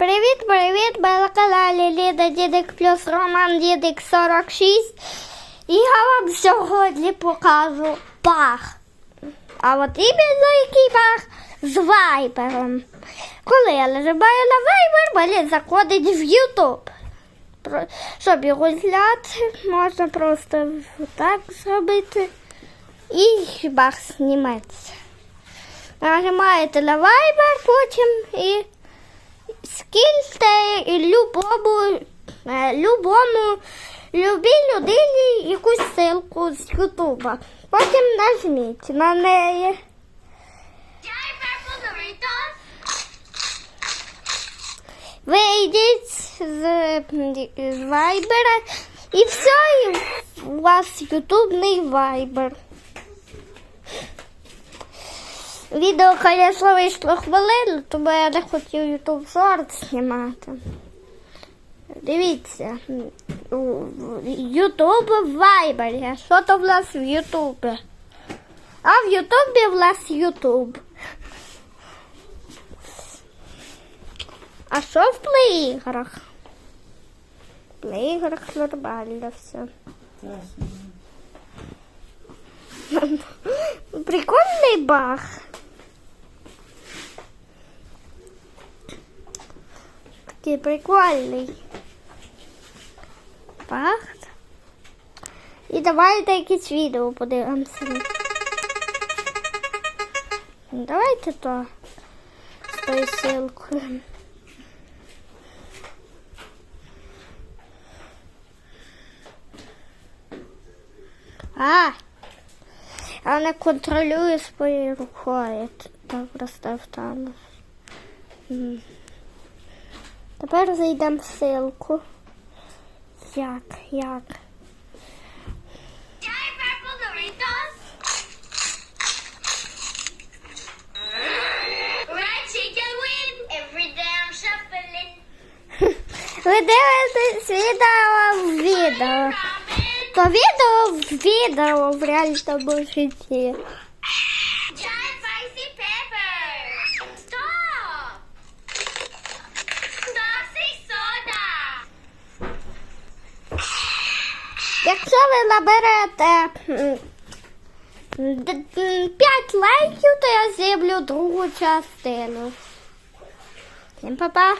Привіт, привіт! Ми на каналі Ліда Дідик плюс Роман Дідик 46. І я вам сьогодні покажу баг. А от іменно який баг з вайбером. Коли я нажимаю на вайбер, мені заходить в Ютуб. Щоб його зняти, можна просто так зробити. І баг зніметься. Нажимаєте на Viber потім і скиньте любому, е, любому, любій людині якусь ссылку з Ютуба. Потім нажміть на неї. Вийдіть з, з Вайбера і все, і у вас ютубний вайбер. Відео, звісно, вийшло хвилину, тому я не хотів YouTube Shorts знімати. Дивіться, Ютуб в Вайбері. Що то в нас в Ютубі? А в Ютубі в нас Ютуб. А що в плеіграх? В плеіграх нормально все. Прикольний баг. Такий прикольний. Баг. І давайте якесь відео подивимося. Давайте то з тою. А! Я не контролюю своєю рукою. Так просто встану. Тепер зайдемо в силку. Як, як? Ви дивитесь відео в відео. То відео в відео в реальному житті. Якщо ви наберете 5 лайків, то я зроблю другу частину. Всім па-па!